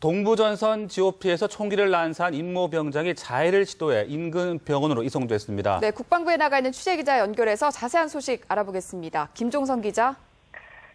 동부전선 GOP에서 총기를 난사한 임모 병장이 자해를 시도해 인근 병원으로 이송됐습니다. 네, 국방부에 나가 있는 취재 기자 연결해서 자세한 소식 알아보겠습니다. 김종선 기자.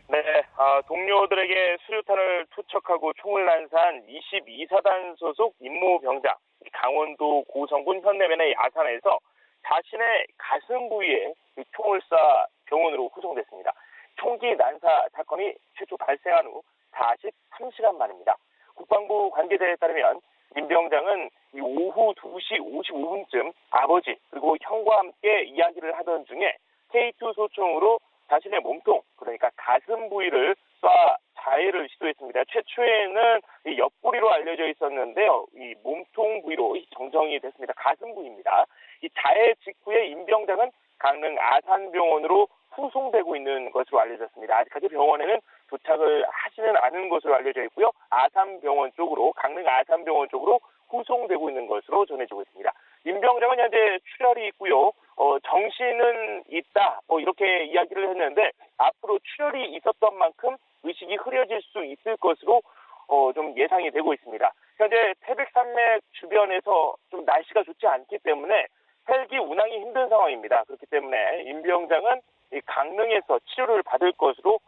네, 아, 동료들에게 수류탄을 투척하고 총을 난사한 22사단 소속 임모 병장, 강원도 고성군 현내면의 야산에서 자신의 가슴 부위에 총을 쏴 병원으로 후송됐습니다. 총기 난사 사건이 최초 발생한 후 43시간 만입니다. 국방부 관계자에 따르면 임 병장은 오후 2시 55분쯤 아버지 그리고 형과 함께 이야기를 하던 중에 K2 소총으로 자신의 몸통 그러니까 가슴 부위를 쏴 자해를 시도했습니다. 최초에는 옆구리로 알려져 있었는데요. 이 몸통 부위로 정정이 됐습니다. 가슴 부위입니다. 이 자해 직후에 임 병장은 강릉 아산병원으로 후송되고 있는 것으로 알려졌습니다. 아직까지 병원에는 도착을 하지는 않은 것으로 알려져 있고요. 아산병원 쪽으로 강릉 아산병원 쪽으로 후송되고 있는 것으로 전해지고 있습니다. 임병장은 현재 출혈이 있고요. 어, 정신은 있다. 뭐 이렇게 이야기를 했는데 앞으로 출혈이 있었던 만큼 의식이 흐려질 수 있을 것으로 어, 좀 예상이 되고 있습니다. 현재 태백산맥 주변에서 좀 날씨가 좋지 않기 때문에 헬기 운항이 힘든 상황입니다. 그렇기 때문에 임병장은 강릉에서 치료를 받을 것으로 어,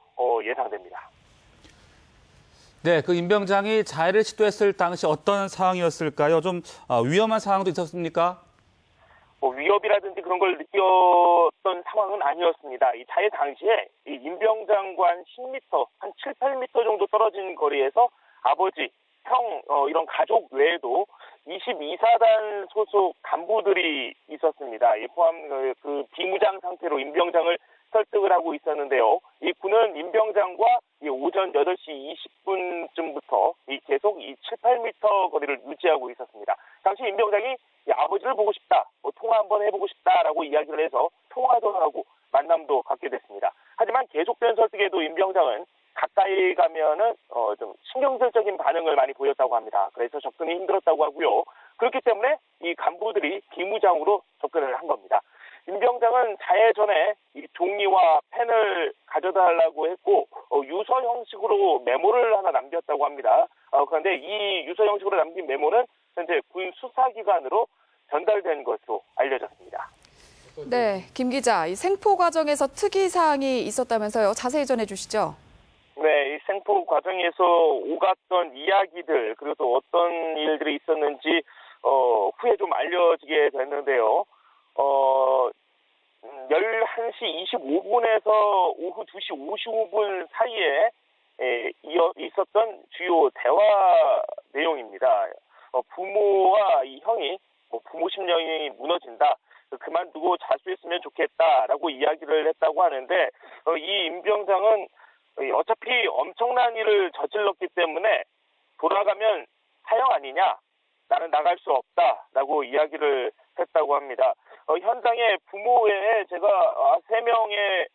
예상됩니다. 네, 그 임병장이 자해를 시도했을 당시 어떤 상황이었을까요? 좀 어, 위험한 상황도 있었습니까? 뭐 위협이라든지 그런 걸 느꼈던 상황은 아니었습니다. 이 자해 당시에 이 임병장과 한 10m, 한 7, 8m 정도 떨어진 거리에서 아버지, 형, 어, 이런 가족 외에도 22사단 소속 간부들이 있었습니다. 이 포함 그, 그 비무장 상태로 임병장을 설득을 하고 있었는데요. 이 군은 임병장과 이 오전 8시 20분쯤부터 이 계속 이 7, 8m 거리를 유지하고 있었습니다. 당시 임병장이 아버지를 보고 싶다, 뭐 통화 한번 해보고 싶다라고 이야기를 해서 통화도 하고 만남도 갖게 됐습니다. 하지만 계속된 설득에도 임병장은 가까이 가면은 어 좀 신경질적인 반응을 많이 보였다고 합니다. 그래서 접근이 힘들었다고 하고요. 그렇기 때문에 이 간부들이 기무장으로 접근을 한 겁니다. 임병장은 자해 전에 이 종이와 펜을 가져달라고 했고 어, 유서 형식으로 메모를 하나 남겼다고 합니다. 어, 그런데 이 유서 형식으로 남긴 메모는 현재 군 수사기관으로 전달된 것으로 알려졌습니다. 네, 김 기자, 이 생포 과정에서 특이 사항이 있었다면서요. 자세히 전해 주시죠. 네, 이 생포 과정에서 오갔던 이야기들 그리고 또 어떤 일들이 있었는지 어, 후에 좀 알려지게 됐는데요. 어, 11시 25분에서 오후 2시 55분 사이에 에, 이어, 있었던 주요 대화 내용입니다. 어, 부모와 이 형이 뭐 부모 심령이 무너진다. 그만두고 자수했으면 좋겠다라고 이야기를 했다고 하는데 어, 이 임병장은 어차피 엄청난 일을 저질렀기 때문에 돌아가면 사형 아니냐? 나는 나갈 수 없다라고 이야기를 했다고 합니다. 어, 현장에 부모 외에 제가 세 명의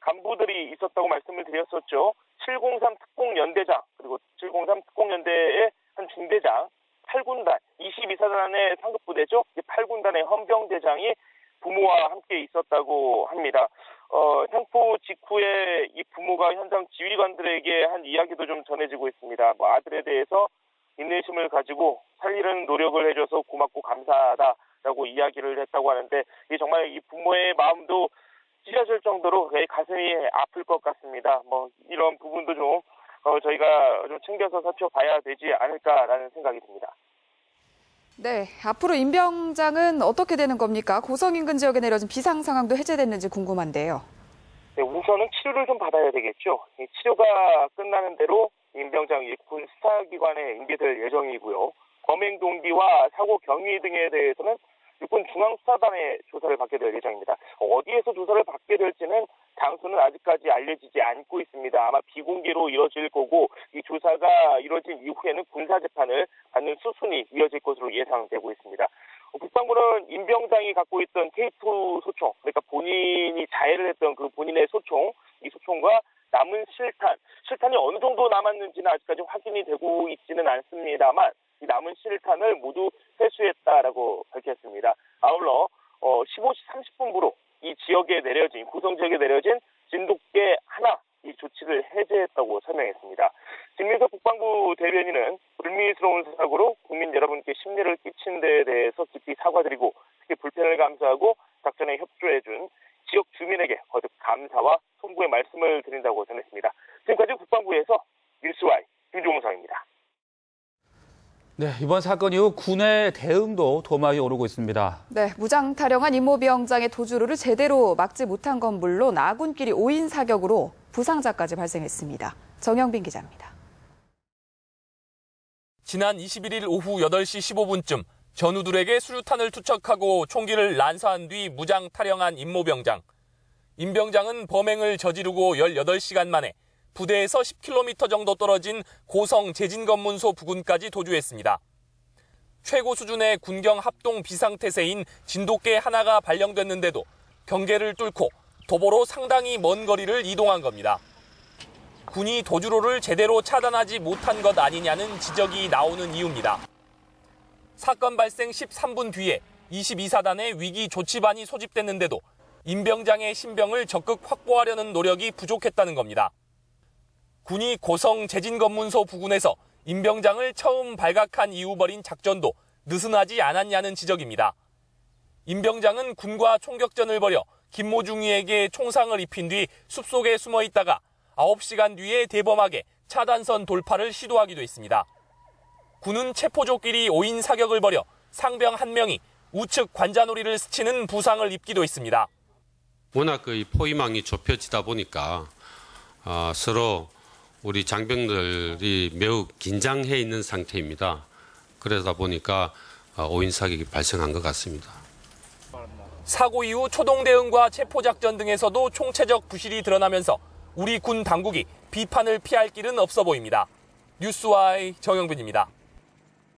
간부들이 있었다고 말씀을 드렸었죠. 703 특공연대장 그리고 703 특공연대의 한 중대장 8군단 22사단의 상급부대죠. 8군단의 헌병대장이 부모와 함께 있었다고 합니다. 어, 생포 직후에 이 부모가 현장 지휘관들에게 한 이야기도 좀 전해지고 있습니다. 뭐 아들에 대해서 인내심을 가지고 살리는 노력을 해줘서 고맙고 감사하다 라고 이야기를 했다고 하는데 이 정말 이 부모의 마음도 찢어질 정도로 가슴이 아플 것 같습니다. 뭐 이런 부분도 좀 어, 저희가 좀 챙겨서 살펴봐야 되지 않을까라는 생각이 듭니다. 네, 앞으로 임병장은 어떻게 되는 겁니까? 고성 인근 지역에 내려진 비상 상황도 해제됐는지 궁금한데요. 네, 우선은 치료를 좀 받아야 되겠죠. 치료가 끝나는 대로 임병장 군 수사기관에 인계될 예정이고요. 범행 동기와 사고 경위 등에 대해서는 육군 중앙수사단의 조사를 받게 될 예정입니다. 어디에서 조사를 받게 될지는 장소는 아직까지 알려지지 않고 있습니다. 아마 비공개로 이뤄질 거고 이 조사가 이뤄진 이후에는 군사 재판을 받는 수순이 이어질 것으로 예상되고 있습니다. 국방부는 임병장이 갖고 있던 K2 소총, 그러니까 본인이 자해를 했던 그 본인의 소총, 이 소총과 남은 실탄, 실탄이 어느 정도 남았는지는 아직까지 확인이 되고 있지는 않습니다만 이 남은 실탄을 모두 회수했다라고 밝혔습니다. 아울러 어, 15시 30분부로 이 지역에 내려진 구성 지역에 내려진 진돗개 하나 이 조치를 해제했다고 설명했습니다. 김민석 국방부 대변인은 불미스러운 사고로 국민 여러분께 심려를 끼친 데에 대해서 깊이 사과드리고 특히 불편을 감수하고 작전에 협조해준 지역 주민에게 거듭 감사와 송구의 말씀을 드린다고 전했습니다. 지금까지 국방부에서 뉴스와이 김종성입니다. 네, 이번 사건 이후 군의 대응도 도마에 오르고 있습니다. 네, 무장 타령한 임모비영장의 도주로를 제대로 막지 못한 건 물론 아군끼리 오인 사격으로 부상자까지 발생했습니다. 정영빈 기자입니다. 지난 21일 오후 8시 15분쯤 전우들에게 수류탄을 투척하고 총기를 난사한 뒤 무장 탈영한 임모병장. 임병장은 범행을 저지르고 18시간 만에 부대에서 10km 정도 떨어진 고성 재진검문소 부근까지 도주했습니다. 최고 수준의 군경 합동 비상태세인 진돗개 하나가 발령됐는데도 경계를 뚫고 도보로 상당히 먼 거리를 이동한 겁니다. 군이 도주로를 제대로 차단하지 못한 것 아니냐는 지적이 나오는 이유입니다. 사건 발생 13분 뒤에 22사단의 위기 조치반이 소집됐는데도 임병장의 신병을 적극 확보하려는 노력이 부족했다는 겁니다. 군이 고성 재진검문소 부근에서 임병장을 처음 발각한 이후 벌인 작전도 느슨하지 않았냐는 지적입니다. 임병장은 군과 총격전을 벌여 김모중이에게 총상을 입힌 뒤 숲속에 숨어 있다가 9시간 뒤에 대범하게 차단선 돌파를 시도하기도 했습니다. 군은 체포조끼리 5인 사격을 벌여 상병 한 명이 우측 관자놀이를 스치는 부상을 입기도 했습니다. 워낙 그 포위망이 좁혀지다 보니까 어, 서로 우리 장병들이 매우 긴장해 있는 상태입니다. 그러다 보니까 어, 오인 사격이 발생한 것 같습니다. 사고 이후 초동 대응과 체포 작전 등에서도 총체적 부실이 드러나면서 우리 군 당국이 비판을 피할 길은 없어 보입니다. 뉴스와의 정영빈입니다.